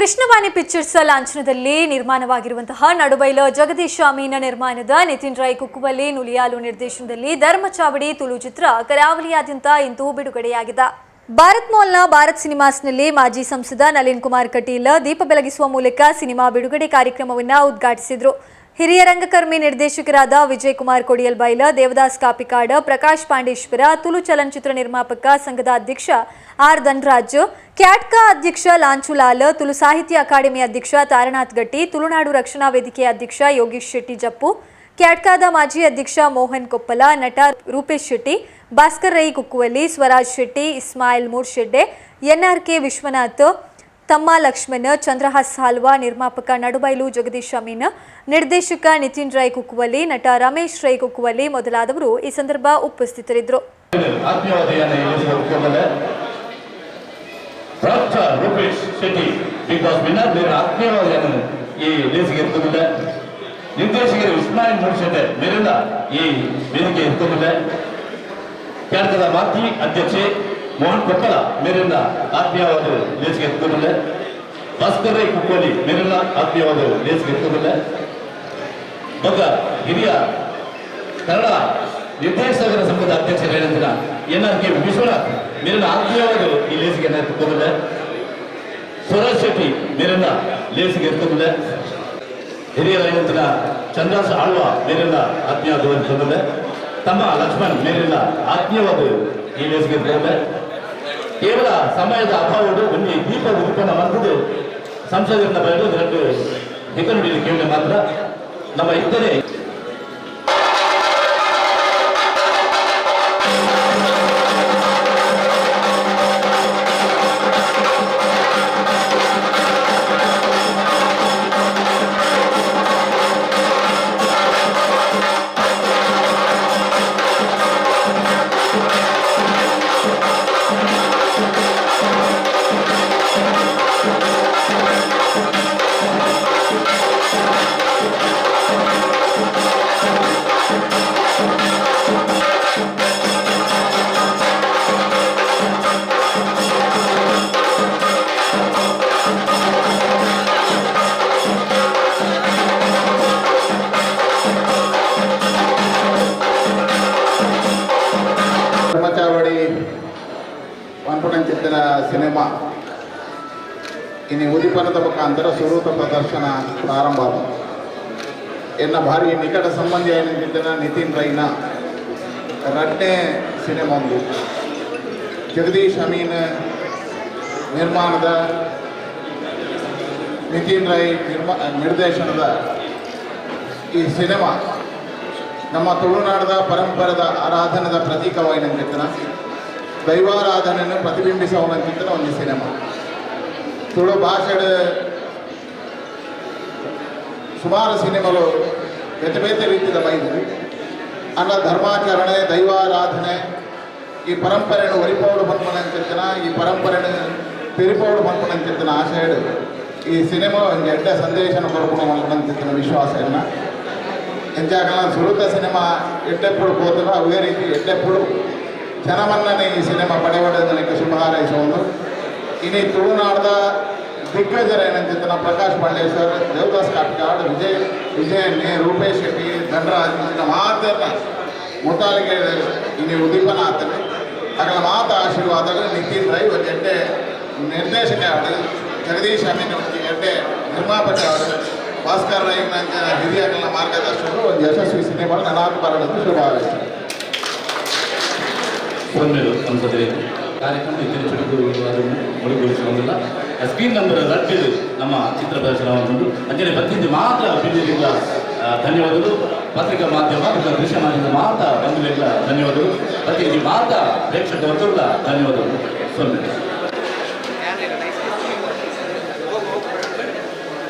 Krishnavani pictures ಲಾಂಛನದಲ್ಲಿ ನಿರ್ಮಾಣವಾಗಿರುವಂತಹ ನಡುಬೈಲ Jagadish Amin ನಿರ್ಮಾಣದ ನಿತಿನ್ ರಾಯ್ ಕುಕ್ಕುವಲ್ಲಿ ನುಲಿಯಾಲು ನಿರ್ದೇಶನದಲ್ಲಿ ಧರ್ಮಚಾವಡಿ ತುಳು ಚಿತ್ರ ಕರಾವಳಿಯಾದ್ಯಂತ ಇಂದು ಬಿಡುಗಡೆಯಾಗಿದೆ. ಭಾರತ್ ಮಾಲ್ನ ಭಾರತ್ ಸಿನಿಮಾಸ್ನಲ್ಲಿ ಮಾಜಿ ಸಂಸದ ನಳಿನ್ ಕುಮಾರ್ ಕಟೀಲ್ ದೀಪ ಬೆಳಗಿಸುವ ಮೂಲಕ ಸಿನಿಮಾ ಬಿಡುಗಡೆ ಕಾರ್ಯಕ್ರಮವನ್ನು ಉದ್ಘಾಟಿಸಿದರು. ಹಿರಿಯ ರಂಗಕರ್ಮಿ ನಿರ್ದೇಶಕರಾದ ವಿಜಯ್ ಕುಮಾರ್ ಕೊಡಿಯಲ್ ಬೈಲ ದೇವದಾಸ್ ಕಾಪಿಕಾಡ, ಪ್ರಕಾಶ್ ಪಾಂಡೇಶ್ವರ ತುಳು ಚಲನಚಿತ್ರ ನಿರ್ಮಾಪಕ ಸಂಘದ ಅಧ್ಯಕ್ಷ ಆರ್ ಧನ್ರಾಜ್, ಕ್ಯಾಟ್ಕಾ ಅಧ್ಯಕ್ಷ ಲಾಂಚುಲಾಲ್ ತುಳು ಸಾಹಿತ್ಯ ಅಕಾಡೆಮಿ ಅಧ್ಯಕ್ಷ ತಾರನಾಥ್ ಗಟ್ಟಿ, ತುಳುನಾಡು ರಕ್ಷಣಾ ವೇದಿಕೆ ಅಧ್ಯಕ್ಷ ಯೋಗೀಶ್ ಶೆಟ್ಟಿ ಜಪ್ಪು, ಕ್ಯಾಟ್ಕಾದ ಮಾಜಿ ಅಧ್ಯಕ್ಷ ಮೋಹನ್ ಕೊಪ್ಪಲ, ನಟ ರೂಪೇಶ್ ಶೆಟ್ಟಿ, ಭಾಸ್ಕರ್ ರೈ ಕುಕ್ಕುವಲ್ಲಿ ಸ್ವರಾಜ್ ಶೆಟ್ಟಿ, ಇಸ್ಮಾಯಿಲ್ ಮೂರ್ಶೆಡ್ಡೆ, ಎನ್ಆರ್ಕೆ ವಿಶ್ವನಾಥ್ ತಮ್ಮ ಲಕ್ಷ್ಮಣ, ಚಂದ್ರಹಾಸ್ ಹಾಲ್ವಾ, ನಿರ್ಮಾಪಕ ನಡುಬೈಲು ಜಗದೀಶ್ ಅಮೀನ್, ನಿರ್ದೇಶಕ ನಿತಿನ್ ರಾಯ್ ಕುಕ್ಕುವಲ್ಲಿ ನಟ ರಮೇಶ್ ರೈ ಕುಕ್ಕುವಲ್ಲಿ ಮೊದಲಾದವರು ಈ ಸಂದರ್ಭ ಉಪಸ್ಥಿತರಿದ್ದರು. ನಿರ್ದೇಶಕರು ಇಸ್ಮಾಯಿಲ್ ಮೂರ್ಶೆಟ್ಟೆ ಮೇಲಿಂದ ಈ ವೇದಿಕೆ ಇರ್ತದಿಲ್ಲ ಕೇರಳದ ಮಾಜಿ ಅಧ್ಯಕ್ಷೆ ಮೋಹನ್ ಕೊಪ್ಪಲ ಮೇಲಿಂದ ಆತ್ಮೀಯವಾದ ಲೇಸಿಗೆ ಇರ್ತದಿಲ್ಲ ಭಾಸ್ಕರ್ ರೈ ಕುಕ್ಕೋಲಿ ಮೇಲಿಂದ ಆತ್ಮೀಯವಾದ ಲೇಸಿಗೆ ಇರ್ತದಿಲ್ಲ ಒಬ್ಬ ಹಿರಿಯ ಕನ್ನಡ ನಿರ್ದೇಶಕರ ಸಂಘದ ಅಧ್ಯಕ್ಷರ ಏನಂತೀರ ಎನ್ ಆರ್ ಕೆ ವಿಶ್ವನಾಥ್ ಮೇಲಿನ ಆತ್ಮೀಯವಾದ ಈ ಲೇಸಿಗೆ ಎತ್ತಿಕೊಂಡಿದೆ ಸ್ವರಾಜ್ ಶೆಟ್ಟಿ ಮೇಲಿನ ಲೇಸಿಗೆ ಎತ್ತಿಕೊಂಡಿದೆ ಹಿರಿಯ ಏನಂತೀರ ಚಂದ್ರಾಸ ಆಳ್ವ ಮೇಲಿನ ಆತ್ಮೀಯವಾದ ತಂದಿದೆ ತಮ್ಮ ಲಕ್ಷ್ಮಣ್ ಮೇಲಿನ ಆತ್ಮೀಯವಾದ ಈ ಲೇಸಿಗೆ ಎತ್ತಿಕೊಂಡಿದೆ ಕೇವಲ ಸಮಯದ ಅಭಾವದ ಒಂದು ದೀಪ ಉತ್ಪನ್ನ ಬಂದದ್ದು ಸಂಸದರಿಂದ ಬರೆದು ಎರಡು ಹೆಗನುಡಿಯಲ್ಲಿ ಕೇಳಿದ ಮಾತ್ರ. ನಮ್ಮ ಇದ್ದರೆ ಚಿತ್ತಿನ ಸಿನಿಮಾ. ಇನ್ನು ಉದಿಪನದ ಮುಖಾಂತರ ಸ್ವರೂಪ ಪ್ರದರ್ಶನ ಪ್ರಾರಂಭ ಎನ್ನ ಭಾರಿ ನಿಕಟ ಸಂಬಂಧಿ ಏನಿದ್ದಿನ ನಿತಿನ್ ರೈನ. ರಡ್ನೇ ಸಿನಿಮಾ ಒಂದು. ಜಗದೀಶ್ ಅಮೀನ್ ನಿರ್ಮಾಣದ ನಿತಿನ್ ರೈ ನಿರ್ಮಾ, ನಿರ್ದೇಶನದ ಈ ಸಿನಿಮಾ. ನಮ್ಮ ತುಳುನಾಡದ ಪರಂಪರದ ಆರಾಧನದ ಪ್ರತೀಕವಾಗಿ ಪ್ರತೀಕವಾಯಿನಂತಿತ್ತನ ದೈವಾರಾಧನೆಯನ್ನು ಪ್ರತಿಬಿಂಬಿಸೋವಂಥದ್ದು ಒಂದು ಸಿನಿಮಾ. ತುಳು ಭಾಷೆಡ ಸುಮಾರು ಸಿನಿಮಾಲು ವ್ಯತಿಭೇದ ರೀತಿಯ ಬೈದು ಅಲ್ಲ ಧರ್ಮಾಚರಣೆ, ದೈವಾರಾಧನೆ, ಈ ಪರಂಪರೆಯನ್ನು ಒಲಿಪೋಡು ಬಂದ್ಕೊಂಡಂತಿರ್ತಾನ, ಈ ಪರಂಪರೆಯನ್ನು ತಿರುಪೋಡು ಬಂದ್ಕೊಂಡಂತಿರ್ತಾನ ಆ ಸೈಡ್ ಈ ಸಿನಿಮಾ ಒಂದು ಎಡ್ಡ ಸಂದೇಶನ ಕೊಡ್ಕೊಂಡು ವಿಶ್ವಾಸ ವಿಶ್ವಾಸವನ್ನು ಎಂಜಾಗಲ್ಲ ಸುರುತ ಸಿನಿಮಾ ಎಡ್ಡೆ ಪುಡು ಹೋದ್ರೆ ಅವೇ ರೀತಿ ಎಡ್ಡೆ ಜನಮನ್ನನೆ ಈ ಸಿನಿಮಾ ನನಗೆ ಶುಭ ಹಾರೈಸುವುದು. ಇನ್ನು ತುಳುನಾಡದ ದಿಗ್ಗಜರ ಏನಂತಿತ್ತು ಪ್ರಕಾಶ್ ಪಾಂಡೇಶ್ವರ್ ದೇವದಾಸ್ ಕಾಟ್ಕಾಡ್ ವಿಜಯ್ ವಿಜಯಣ್ಣೆ ರೂಪೇಶ್ ಶೆಟ್ಟಿ, ಧನರಾಜ್ ಇಂಥ ಮಾತನ್ನ ಮುತಾಲಿಗೆ ಇನ್ನು ಉದ್ದೀಪನ ಆತನೆ. ಅಗಲ ಮಾತ ಆಶೀರ್ವಾದಗಳು ನಿತಿನ್ ರೈ ಎಡ್ಡೆ ನಿರ್ದೇಶಕ ಆಡು ಜಗದೀಶ್ ಅಮೀನ್ ಎಡ್ಡೆ ನಿರ್ಮಾಪಕ ಅವರು ಭಾಸ್ಕರ್ ರೈ ನಂಗೆ ಹಿರಿಯಗಳ ಮಾರ್ಗದರ್ಶಕರು, ಒಂದು ಯಶಸ್ವಿ ಸಿನಿಮಾ ಬರಲು ಶುಭ ಹಾರೈಸ್ತಾರೆ. ಸೊನ್ನೆರು ಸಂಸದೆ ಕಾರ್ಯಕ್ರಮ ಇತರ ಚುರುಕುಗಳನ್ನು ಒಳಗೊಳಿಸಿಕೊಂಡಿಲ್ಲ ಸ್ಕ್ರೀನ್ ನಂಬರ್ ರಟ್ಟಿದು ನಮ್ಮ ಚಿತ್ರ ಪ್ರದರ್ಶನವನ್ನು ಅಂಜನೆ ಪ್ರತಿನಿಧಿ ಮಾತ್ರ ಬಿಲ್ಲಿನಿಂದ ಧನ್ಯವಾದಗಳು. ಪತ್ರಿಕಾ ಮಾಧ್ಯಮ ಮತ್ತು ದೃಶ್ಯ ಮಾಧ್ಯಮದ ಮಾತ್ರ ಬಂಧುಗಳಿಂದ ಧನ್ಯವಾದಗಳು. ಪ್ರತಿನಿಧಿ ಮಾತ್ರ ಪ್ರೇಕ್ಷಕ ಧನ್ಯವಾದಗಳು. ಸೊನ್ನೆ.